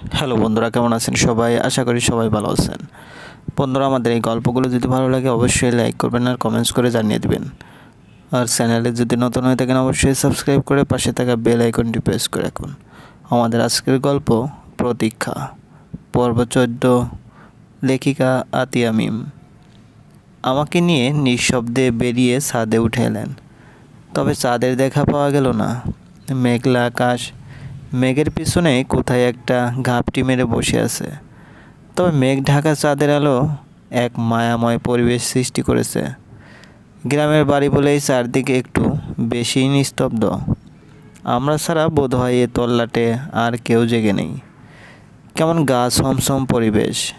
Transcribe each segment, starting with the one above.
Hello বন্ধুরা, কেমন আছেন সবাই? আশা করি সবাই ভালো আছেন। বন্ধুরা, আমাদের এই গল্পগুলো যদি ভালো লাগে, অবশ্যই লাইক করবেন আর কমেন্টস করে জানিয়ে দেবেন। আর চ্যানেলে যদি নতুন হয়ে থাকেন, অবশ্যই সাবস্ক্রাইব করে পাশে থাকা বেল আইকনটি প্রেস করে রাখুন। আমাদের আজকের গল্প, প্রতীক্ষা। পর্ব চোদ্দ, লেখিকা আতিয়া মিম আমাকে নিয়ে নিঃশব্দে বেরিয়ে ছাদে উঠে এলেন। তবে চাঁদের দেখা পাওয়া গেল না। মেঘলা আকাশ মেঘের পিছনে কোথায় একটা ঘাপটি মেরে বসে আছে। তবে মেঘ ঢাকা চাঁদের আলো এক মায়াময় পরিবেশ সৃষ্টি করেছে। গ্রামের বাড়ি বলেই চারদিকে একটু বেশি নিস্তব্ধ। আমরা ছাড়া বোধ হয় এ তল্লাটে আর কেউ জেগে নেই। কেমন গা ছমছম পরিবেশ।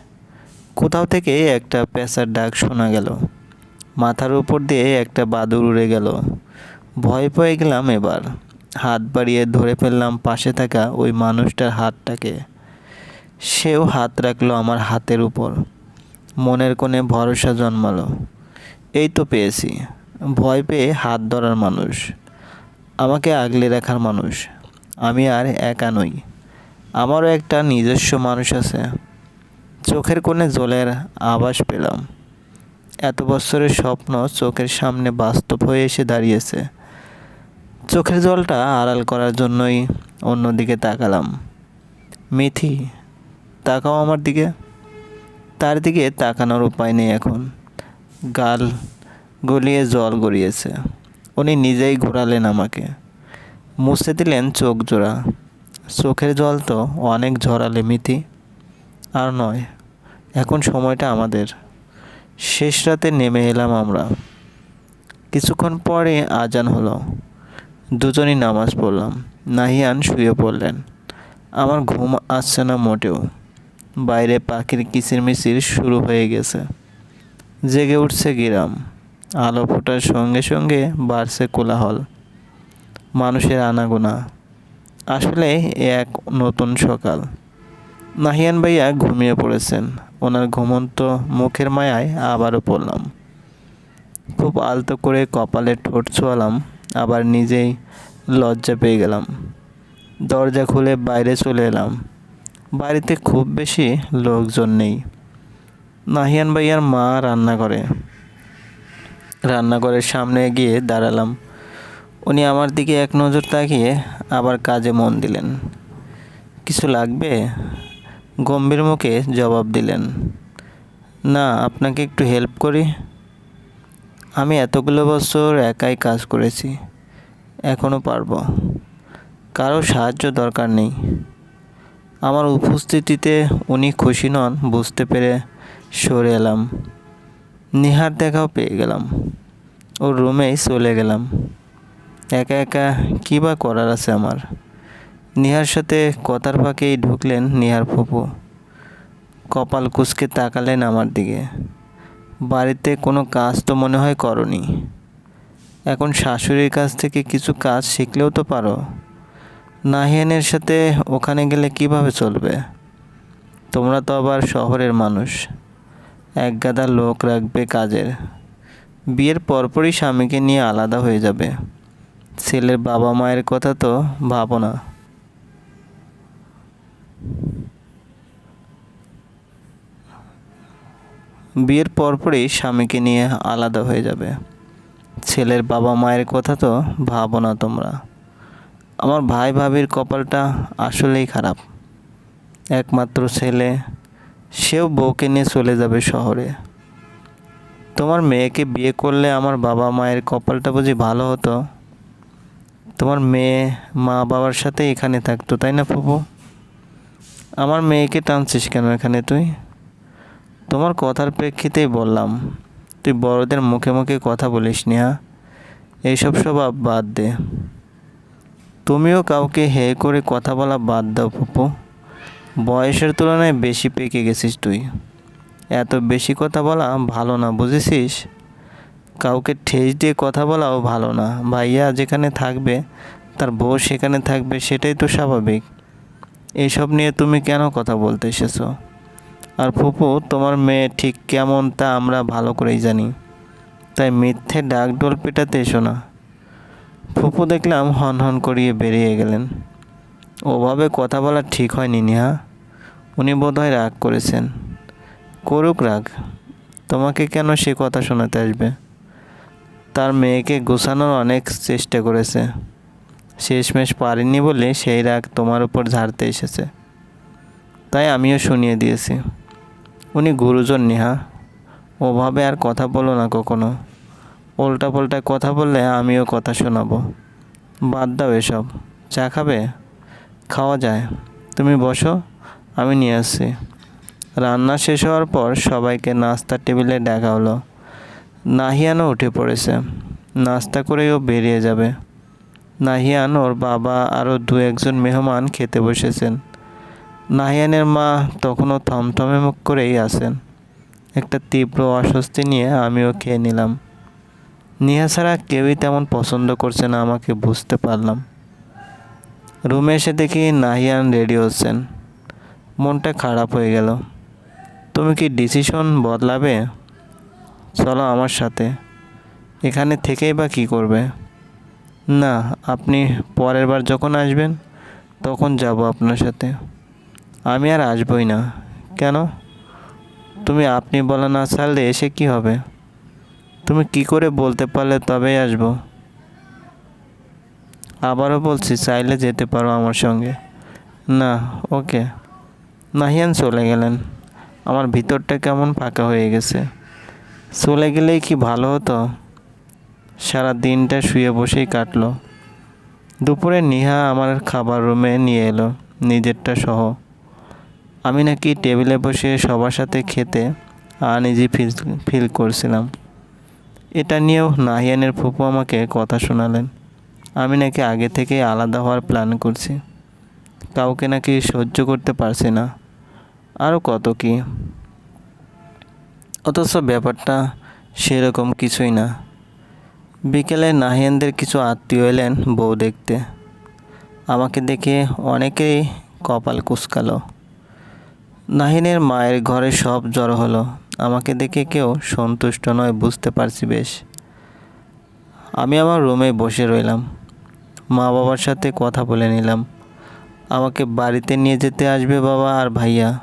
কোথাও থেকে একটা পেঁচার ডাক শোনা গেল। মাথার উপর দিয়ে একটা বাদুর উড়ে গেল। ভয় পেয়ে গেলাম এবার। হাত বাড়িয়ে ধরে ফেললাম পাশে থাকা ওই মানুষটার হাতটাকে। সেও হাত রাখল আমার হাতের উপর। মনের কোণে ভরসা জন্মালো। এই তো পেয়েছি। ভয় পেয়ে হাত ধরার মানুষ। আমাকে আগলে রাখার মানুষ। আমি আর একা নই। আমারও একটা নিজস্ব মানুষ আছে। চোখের কোণে জলের আভাস পেলাম। এত বছরের স্বপ্ন চোখের সামনে বাস্তব হয়ে এসে দাঁড়িয়েছে। চোখের জলটা আড়াল করার জন্যই অন্যদিকে তাকালাম। মিথি, তাকাও আমার দিকে। তার দিকে তাকানোর উপায় নেই এখন। গাল গলিয়ে জল গড়িয়েছে। উনি নিজেই ঘোরালেন আমাকে। মুছে দিলেন চোখ জোড়া। চোখের জল তো অনেক ঝরালে মিথি। আর নয়, এখন সময়টা আমাদের। শেষ রাতে নেমে এলাম আমরা। কিছুক্ষণ পরে আজান হলো। দুজনই নামাজ পড়লাম। নাহিয়ান শুয়ে পড়লেন। আমার ঘুম আসছে না মোটেও। বাইরে পাখির কিচিরমিচির শুরু হয়ে গেছে। জেগে উঠছে গ্রাম। আলো ফোটার সঙ্গে সঙ্গে বাড়ছে কোলাহল। মানুষের আনাগোনা। আসলে এক নতুন সকাল। নাহিয়ান ভাইয়া ঘুমিয়ে পড়েছেন। ওনার ঘুমন্ত মুখের মায়ায় আবারও পড়লাম। খুব আলতো করে কপালে ঠোঁট ছোয়ালাম। আবার নিজেই লজ্জা পেয়ে গেলাম। দরজা খুলে বাইরে চলে এলাম। বাড়িতে খুব বেশি লোকজন নেই। নাহিয়ান ভাইয়ার মা রান্না করে। রান্নাঘরের সামনে গিয়ে দাঁড়ালাম। উনি আমার দিকে এক নজর তাকিয়ে আবার কাজে মন দিলেন। কিছু লাগবে? গম্ভীর মুখে জবাব দিলেন। না, আপনাকে একটু হেল্প করি। আমি এতগুলো বছর একাই কাজ করেছি এখনও পারব। কারও সাহায্য দরকার নেই। আমার উপস্থিতিতে উনি খুশি নন, বুঝতে পেরে সরে এলাম। নিহার দেখাও পেয়ে গেলাম। ওর রুমেই চলে গেলাম। একা একা কী বা করার আছে আমার? নিহার সাথে কথার ফাঁকেই ঢুকলেন নিহার ফুপু। কপাল কুচকে তাকালেন আমার দিকে। বাড়িতে কোনো কাজ তো মনে হয় করনি। এখন শাশুড়ির কাছ থেকে কিছু কাজ শিখলেও তো পারো। নাহিয়ানের সাথে ওখানে গেলে কীভাবে চলবে? তোমরা তো আবার শহরের মানুষ। এক গাদা লোক রাখবে কাজের। বিয়ের পরপরই স্বামীকে নিয়ে আলাদা হয়ে যাবে। ছেলের বাবা মায়ের কথা তো ভাবো না। বিয়ের পরপরই স্বামীকে নিয়ে আলাদা হয়ে যাবে। ছেলের বাবা মায়ের কথা তো ভাবো না তোমরা। আমার ভাই ভাবির কপালটা আসলেই খারাপ। একমাত্র ছেলে, সেও বউকে নিয়ে চলে যাবে শহরে। তোমার মেয়েকে বিয়ে করলে আমার বাবা মায়ের কপালটা বুঝি ভালো হতো? তোমার মেয়ে মা বাবার সাথে এখানে থাকতো, তাই না ফুপু? আমার মেয়েকে টানছিস কেন এখানে তুই? তোমার কথার প্রেক্ষিতেই বললাম, তুই বড়দের মুখে মুখে কথা বলিস নেহা, এইসব স্বভাব বাদ দে। তুমিও কাউকে হে করে কথা বলা বাদ দাও ফুপু, বয়সের তুলনায় বেশি পেকে গেছিস তুই। এত বেশি কথা বলা ভালো না, বুঝেছিস? কাউকে ঠেস দিয়ে কথা বলাও ভালো না। ভাইয়া যেখানে থাকবে, তার বউ সেখানে থাকবে, সেটাই তো স্বাভাবিক। এইসব নিয়ে তুমি কেন কথা বলতে এসেছ? আর ফুপু তোমার মেয়ে ঠিক কেমন তা আমরা ভালো করেই জানি। তাই মিথ্যে ডাক ডোল পেটাতে এসো না। ফুপু দেখলাম হন হন করিয়ে বেরিয়ে গেলেন। ওভাবে কথা বলা ঠিক হয়নি নিহা। উনি বোধহয় রাগ করেছেন। করুক রাগ, তোমাকে কেন সে কথা শোনাতে আসবে? তার মেয়েকে গোছানোর অনেক চেষ্টা করেছে। শেষমেশ পারেনি বলে সেই রাগ তোমার উপর ঝাড়তে এসেছে। তাই আমিও শুনিয়ে দিয়েছি। উনি গুরুজন নেহা। ওভাবে আর কথা বলো না কখনো। উল্টা পাল্টা কথা বললে আমিও কথা শোনাবো। বাদ দাও এসব। চা খাবে? খাওয়া যায়। তুমি বসো, আমি নিয়ে আসছি। রান্না শেষ হওয়ার পর সবাইকে নাস্তার টেবিলে ডাকা হলো। নাহিয়ানও উঠে পড়েছে। নাস্তা করেই ও বেরিয়ে যাবে। নাহিয়ান ওর বাবা আরও দু একজন মেহমান খেতে বসেছেন। নাহিয়ানের মা তখনও থমথমে মুখ করেই আছেন। একটা তীব্র অস্বস্তি নিয়ে আমিও খেয়ে নিলাম। নিহা ছাড়া কেউই তেমন পছন্দ করছে না, আমাকে বুঝতে পারলাম। রুমে এসে দেখি নাহিয়ান রেডি হচ্ছেন। মনটা খারাপ হয়ে গেল। তুমি কি ডিসিশন বদলাবে? চলো আমার সাথে। এখানে থেকেই বা কী করবে? না, আপনি পরের বার যখন আসবেন, তখন যাব আপনার সাথে। আমি আর আসবই না। কেন? তুমি আপনি বলা না ছাড়লে এসে কি হবে? তুমি কি করে বলতে পারলে তবেই আসব। আবারও বলছি, চাইলে যেতে পারো আমার সঙ্গে। না, ওকে। নাহিয়ান চলে গেলেন। আমার ভিতরটা কেমন ফাঁকা হয়ে গেছে। চলে গেলেই কি ভালো হতো? সারা দিনটা শুয়ে বসেই কাটলো। দুপুরে নিহা আমার খাবার রুমে নিয়ে এলো, নিজেরটা সহ। আমি নাকি টেবিলে বসে সবার সাথে খেতে আনইজি ফিল ফিল করছিলাম। এটা নিয়েও নাহিয়ানের ফুপু আমাকে কথা শোনালেন। আমি নাকি আগে থেকেই আলাদা হওয়ার প্ল্যান করছি। কাউকে নাকি সহ্য করতে পারছি না। আরও কত কি? অথচ ব্যাপারটা সেরকম কিছুই না। বিকেলে নাহিয়ানদের কিছু আত্মীয় এলেন বউ দেখতে। আমাকে দেখে অনেকেই কপাল কুচকালো নাহিনের মায়ের ঘরে সব জড়ো হলো। আমাকে দেখে কেউ সন্তুষ্ট নয়, বুঝতে পারছি বেশ। আমি আমার রুমে বসে রইলাম। মা বাবার সাথে কথা বলে নিলাম। আমাকে বাড়িতে নিয়ে যেতে আসবে বাবা আর ভাইয়া।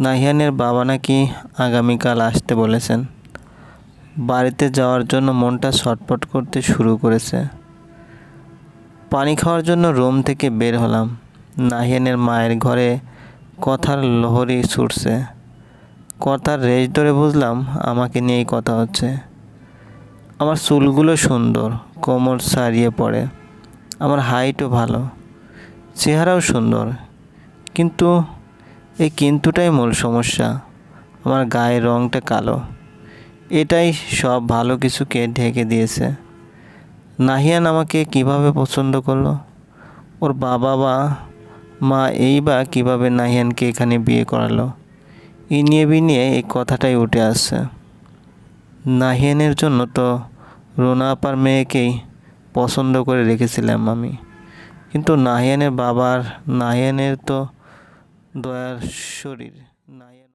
নাহিয়ানের বাবা নাকি আগামীকাল আসতে বলেছেন। বাড়িতে যাওয়ার জন্য মনটা ছটপট করতে শুরু করেছে। পানি খাওয়ার জন্য রুম থেকে বের হলাম। নাহিয়ানের মায়ের ঘরে কথার লহরি ছুটছে। কথার রেশ ধরে বুঝলাম আমাকে নিয়েই কথা হচ্ছে। আমার চুলগুলো সুন্দর, কোমর সারিয়ে পড়ে। আমার হাইটও ভালো, চেহারাও সুন্দর। কিন্তু এই কিন্তুটাই মূল সমস্যা। আমার গায়ের রঙটা কালো। এটাই সব ভালো কিছুকে ঢেকে দিয়েছে। নাহিয়ান আমাকে কীভাবে পছন্দ করল? ওর বাবা বা মা এই বা কীভাবে নাহিয়ানকে এখানে বিয়ে করালো? এ নিয়ে বি নিয়ে এই কথাটাই উঠে আসছে। নাহিয়ানের জন্য তো রোনা আপার মেয়েকেই পছন্দ করে রেখেছিলাম আমি। কিন্তু নাহিয়ানের বাবার, নাহিয়ানের তো দয়ার শরীর।